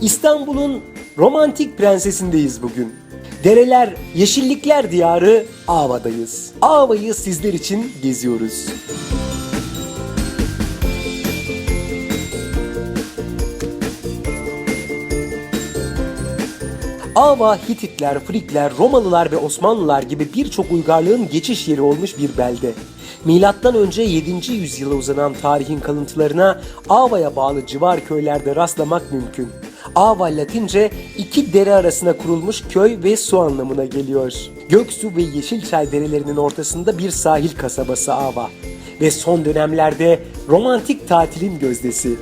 İstanbul'un romantik prensesindeyiz bugün. Dereler, yeşillikler diyarı Ava'dayız. Ava'yı sizler için geziyoruz. Ava, Hititler, Frikler, Romalılar ve Osmanlılar gibi birçok uygarlığın geçiş yeri olmuş bir belde. Milattan önce 7. yüzyıla uzanan tarihin kalıntılarına Ava'ya bağlı civar köylerde rastlamak mümkün. Ava Latince iki dere arasına kurulmuş köy ve su anlamına geliyor. Göksu ve Yeşilçay derelerinin ortasında bir sahil kasabası Ava. Ve son dönemlerde romantik tatilin gözdesi.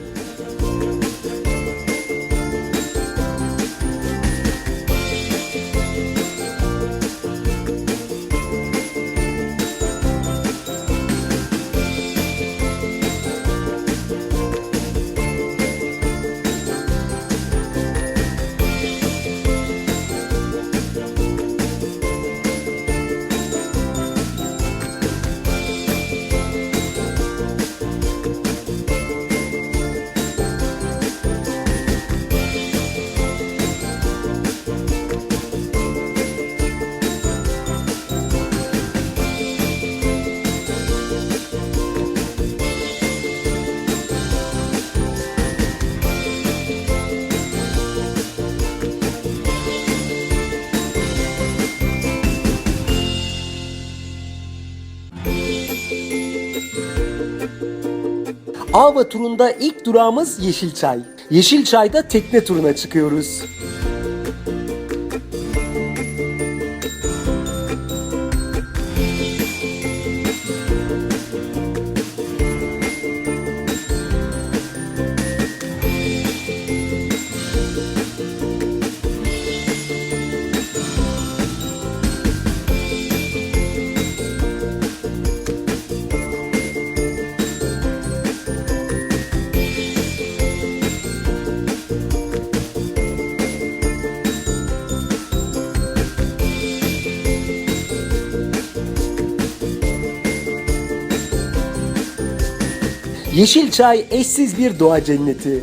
Ava turunda ilk durağımız Yeşilçay. Yeşilçay'da tekne turuna çıkıyoruz. Yeşilçay eşsiz bir doğa cenneti.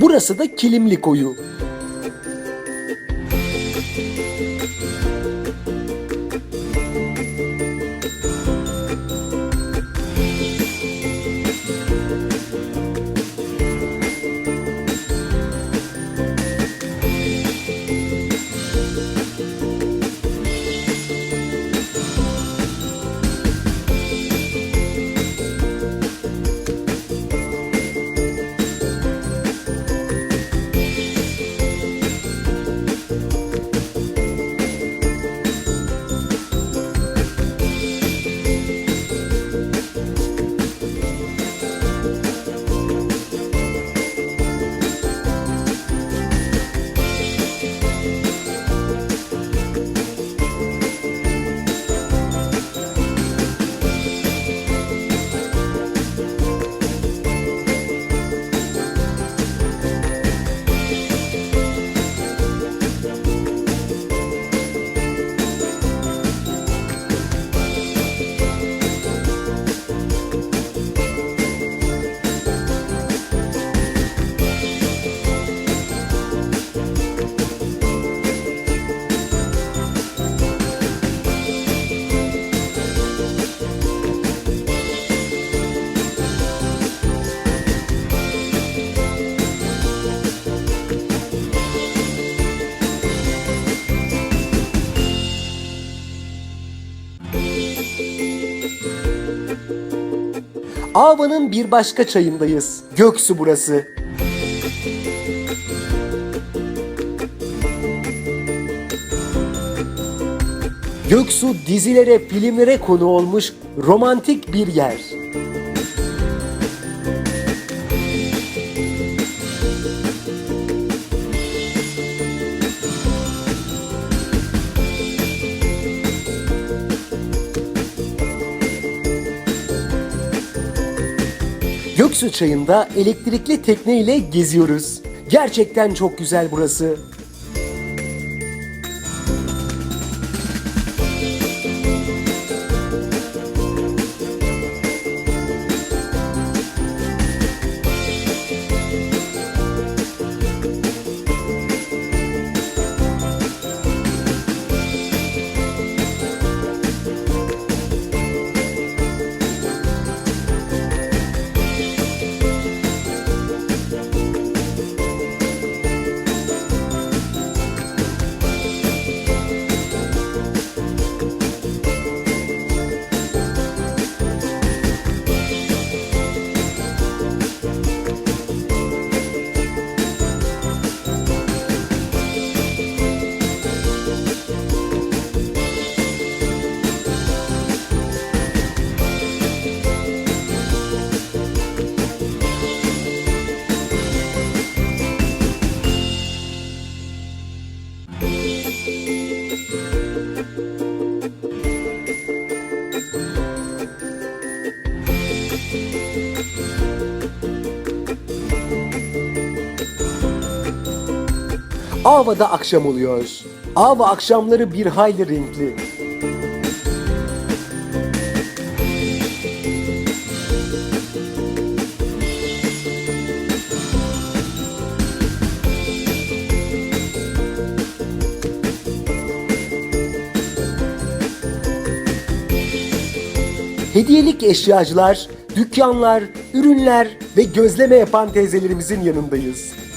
Burası da Kilimli Koyu. Ava'nın bir başka çayındayız. Göksu burası. Göksu dizilere, filmlere konu olmuş romantik bir yer. Göksu Çayı'nda elektrikli tekne ile geziyoruz. Gerçekten çok güzel burası. Ava'da akşam oluyor. Ava akşamları bir hayli renkli. Hediyelik eşyacılar, dükkanlar, ürünler ve gözleme yapan teyzelerimizin yanındayız.